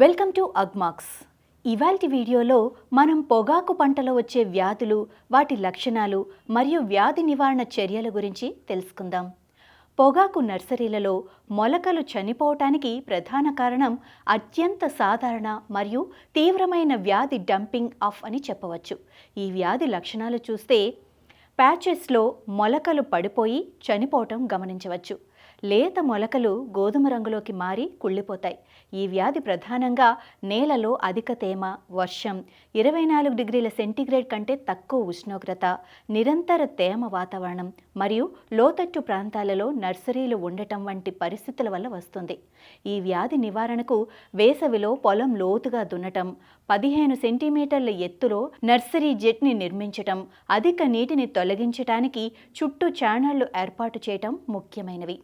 Welcome to Agmax. ఇవాల్టి వీడియోలో మనం పొగాకు పంటలో వచ్చే వ్యాధులు వాటి లక్షణాలు మరియు వ్యాధి నివారణ చర్యల గురించి తెలుసుకుందాం. పొగాకు నర్సరీలలో మొలకలు చనిపోవటానికి ప్రధాన కారణం అత్యంత సాధారణ మరియు తీవ్రమైన వ్యాధి డంపింగ్ ఆఫ్ అని చెప్పవచ్చు. ఈ వ్యాధి లక్షణాలు చూస్తే ప్యాచెస్లో మొలకలు పడిపోయి చనిపోవటం గమనించవచ్చు. లేత మొలకలు గోధుమ రంగులోకి మారి కుళ్ళిపోతాయి. ఈ వ్యాధి ప్రధానంగా నేలలో అధిక తేమ వర్షం ఇరవై నాలుగు డిగ్రీల సెంటీగ్రేడ్ కంటే తక్కువ ఉష్ణోగ్రత నిరంతర తేమ వాతావరణం మరియు లోతట్టు ప్రాంతాలలో నర్సరీలు ఉండటం వంటి పరిస్థితుల వల్ల వస్తుంది. ఈ వ్యాధి నివారణకు వేసవిలో పొలం లోతుగా దున్నటం పదిహేను సెంటీమీటర్ల ఎత్తులో నర్సరీ జెట్ని నిర్మించటం అధిక నీటిని తొలగించటానికి చుట్టూ ఛానళ్ళు ఏర్పాటు చేయటం ముఖ్యమైనవి.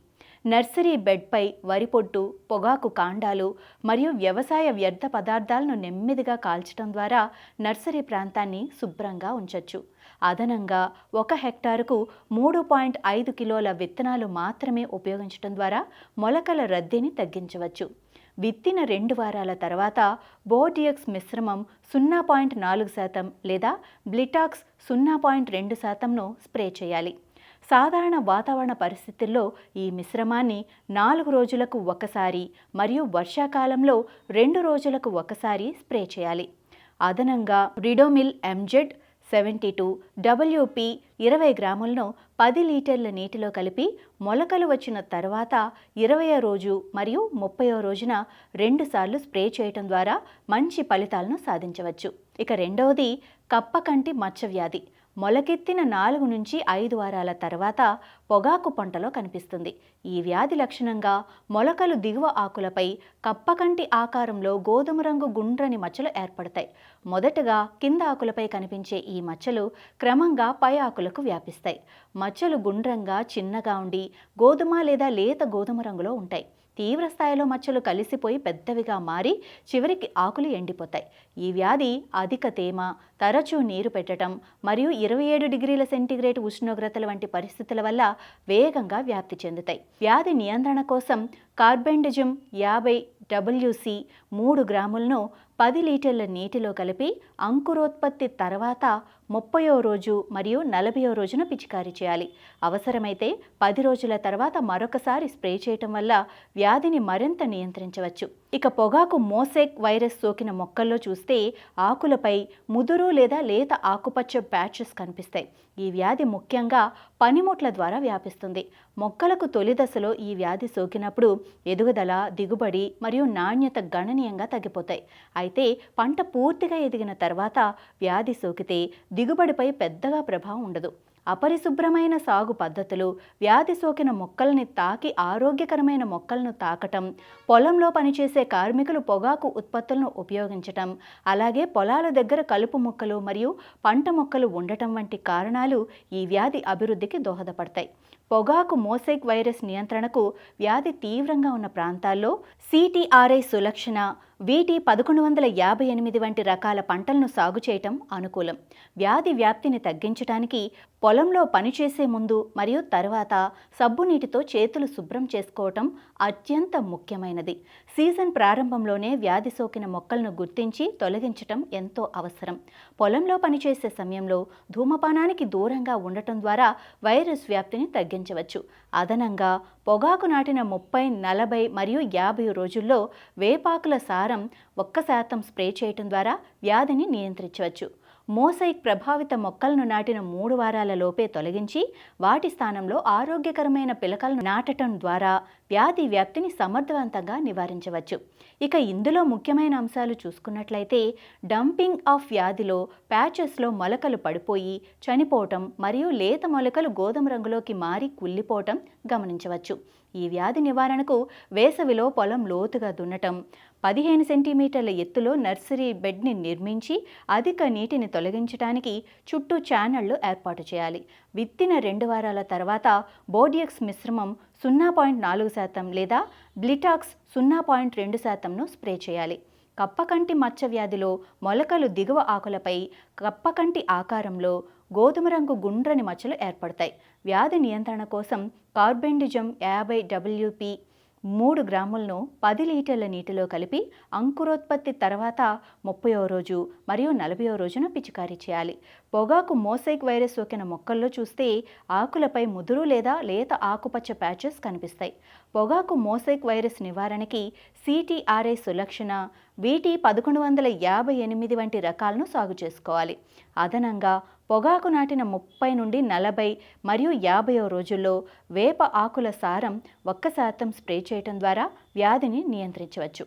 నర్సరీ బెడ్పై వరి పొట్టు పొగాకు కాండాలు మరియు వ్యవసాయ వ్యర్థ పదార్థాలను నెమ్మదిగా కాల్చడం ద్వారా నర్సరీ ప్రాంతాన్ని శుభ్రంగా ఉంచవచ్చు అదనంగా ఒక హెక్టారుకు మూడు పాయింట్ ఐదు కిలోల విత్తనాలు మాత్రమే ఉపయోగించడం ద్వారా మొలకల రద్దీని తగ్గించవచ్చు. విత్తిన రెండు వారాల తర్వాత బోడియక్స్ మిశ్రమం సున్నా పాయింట్ నాలుగు శాతం లేదా బ్లిటాక్స్ సున్నా పాయింట్ రెండు శాతంను స్ప్రే చేయాలి. సాధారణ వాతావరణ పరిస్థితుల్లో ఈ మిశ్రమాన్ని నాలుగు రోజులకు ఒకసారి మరియు వర్షాకాలంలో రెండు రోజులకు ఒకసారి స్ప్రే చేయాలి. అదనంగా Ridomil MZ seventy two WP ఇరవై గ్రాములను పది లీటర్ల నీటిలో కలిపి మొలకలు వచ్చిన తర్వాత ఇరవయో రోజు మరియు ముప్పయో రోజున రెండుసార్లు స్ప్రే చేయటం ద్వారా మంచి ఫలితాలను సాధించవచ్చు. ఇక రెండవది కప్పకంటి మచ్చ వ్యాధి. మొలకెత్తిన నాలుగు నుంచి ఐదు వారాల తర్వాత పొగాకు పంటలో కనిపిస్తుంది. ఈ వ్యాధి లక్షణంగా మొలకలు దిగువ ఆకులపై కప్పకంటి ఆకారంలో గోధుమ రంగు గుండ్రని మచ్చలు ఏర్పడతాయి. మొదటగా కింద ఆకులపై కనిపించే ఈ మచ్చలు క్రమంగా పై ఆకులకు వ్యాపిస్తాయి. మచ్చలు గుండ్రంగా చిన్నగా ఉండి గోధుమ లేదా లేత గోధుమ రంగులో ఉంటాయి. తీవ్ర స్థాయిలో మచ్చలు కలిసిపోయి పెద్దవిగా మారి చివరికి ఆకులు ఎండిపోతాయి. ఈ వ్యాధి అధిక తేమ తరచూ నీరు పెట్టడం మరియు ఇరవై ఏడు డిగ్రీల సెంటీగ్రేడ్ ఉష్ణోగ్రతల వంటి పరిస్థితుల వల్ల వేగంగా వ్యాప్తి చెందుతాయి. వ్యాధి నియంత్రణ కోసం కార్బెండజం యాభై డబ్ల్యూసి మూడు గ్రాములను పది లీటర్ల నీటిలో కలిపి అంకురోత్పత్తి తర్వాత ముప్పయో రోజు మరియు నలభయో రోజున పిచికారీ చేయాలి. అవసరమైతే పది రోజుల తర్వాత మరొకసారి స్ప్రే చేయటం వల్ల వ్యాధిని మరింత నియంత్రించవచ్చు. ఇక పొగాకు మోసెక్ వైరస్ సోకిన మొక్కల్లో చూస్తే ఆకులపై ముదురు లేదా లేత ఆకుపచ్చ ప్యాచెస్ కనిపిస్తాయి. ఈ వ్యాధి ముఖ్యంగా పనిముట్ల ద్వారా వ్యాపిస్తుంది. మొక్కలకు తొలి దశలో ఈ వ్యాధి సోకినప్పుడు ఎదుగుదల దిగుబడి మరియు నాణ్యత గణనీయంగా తగ్గిపోతాయి. అయితే పంట పూర్తిగా ఎదిగిన తర్వాత వ్యాధి సోకితే దిగుబడిపై పెద్దగా ప్రభావం ఉండదు. అపరిశుభ్రమైన సాగు పద్ధతులు వ్యాధి సోకిన మొక్కల్ని తాకి ఆరోగ్యకరమైన మొక్కలను తాకటం పొలంలో పనిచేసే కార్మికులు పొగాకు ఉత్పత్తులను ఉపయోగించటం అలాగే పొలాల దగ్గర కలుపు మొక్కలు మరియు పంట మొక్కలు ఉండటం వంటి కారణాలు ఈ వ్యాధి అభివృద్ధికి దోహదపడతాయి. పొగాకు మోసైక్ వైరస్ నియంత్రణకు వ్యాధి తీవ్రంగా ఉన్న ప్రాంతాల్లో సిటిఆర్ఐ సులక్షణ వీటి పదకొండు వందల యాభై ఎనిమిది వంటి రకాల పంటలను సాగు చేయటం అనుకూలం. వ్యాధి వ్యాప్తిని తగ్గించడానికి పొలంలో పనిచేసే ముందు మరియు తర్వాత సబ్బు నీటితో చేతులు శుభ్రం చేసుకోవటం అత్యంత ముఖ్యమైనది. సీజన్ ప్రారంభంలోనే వ్యాధి సోకిన మొక్కలను గుర్తించి తొలగించటం ఎంతో అవసరం. పొలంలో పనిచేసే సమయంలో ధూమపానానికి దూరంగా ఉండటం ద్వారా వైరస్ వ్యాప్తిని తగ్గించవచ్చు. అదనంగా పొగాకు నాటిన ముప్పై నలభై మరియు యాభై రోజుల్లో వేపాకుల సారం ఒక్క శాతం స్ప్రే చేయటం ద్వారా వ్యాధిని నియంత్రించవచ్చు. మోసైక్ ప్రభావిత మొక్కలను నాటిన మూడు వారాల లోపే తొలగించి వాటి స్థానంలో ఆరోగ్యకరమైన పిలకలను నాటడం ద్వారా వ్యాధి వ్యాప్తిని సమర్థవంతంగా నివారించవచ్చు. ఇక ఇందులో ముఖ్యమైన అంశాలు చూసుకున్నట్లయితే డంపింగ్ ఆఫ్ వ్యాధిలో ప్యాచెస్లో మొలకలు పడిపోయి చనిపోవటం మరియు లేత మొలకలు గోధుమ రంగులోకి మారి కుళ్ళిపోవటం గమనించవచ్చు. ఈ వ్యాధి నివారణకు వేసవిలో పొలం లోతుగా దున్నటం. పదిహేను సెంటీమీటర్ల ఎత్తులో నర్సరీ బెడ్ని నిర్మించి అధిక నీటిని తొలగించడానికి చుట్టూ ఛానళ్ళు ఏర్పాటు చేయాలి. విత్తిన రెండు వారాల తర్వాత బోడియక్స్ మిశ్రమం సున్నా పాయింట్ నాలుగు శాతం లేదా బ్లిటాక్స్ సున్నా పాయింట్ రెండు శాతంను స్ప్రే చేయాలి. కప్పకంటి మచ్చ వ్యాధిలో మొలకలు దిగువ ఆకులపై కప్పకంటి ఆకారంలో గోధుమ రంగు గుండ్రని మచ్చలు ఏర్పడతాయి. వ్యాధి నియంత్రణ కోసం కార్బెండిజం యాభై డబ్ల్యూపి మూడు గ్రాములను పది లీటర్ల నీటిలో కలిపి అంకురోత్పత్తి తర్వాత ముప్పయో రోజు మరియు నలభయో రోజున పిచికారీ చేయాలి. పొగాకు మోసైక్ వైరస్ సోకిన మొక్కల్లో చూస్తే ఆకులపై ముదురు లేదా లేత ఆకుపచ్చ ప్యాచెస్ కనిపిస్తాయి. పొగాకు మోసైక్ వైరస్ నివారణకి సిటీఆర్ఐ సులక్షణ వీటి పదకొండు వందల యాభై ఎనిమిది వంటి రకాలను సాగు చేసుకోవాలి. అదనంగా పొగాకు నాటిన ముప్పై నుండి నలభై మరియు యాభైవ రోజుల్లో వేప ఆకుల సారం ఒక్క శాతం స్ప్రే చేయటం ద్వారా వ్యాధిని నియంత్రించవచ్చు.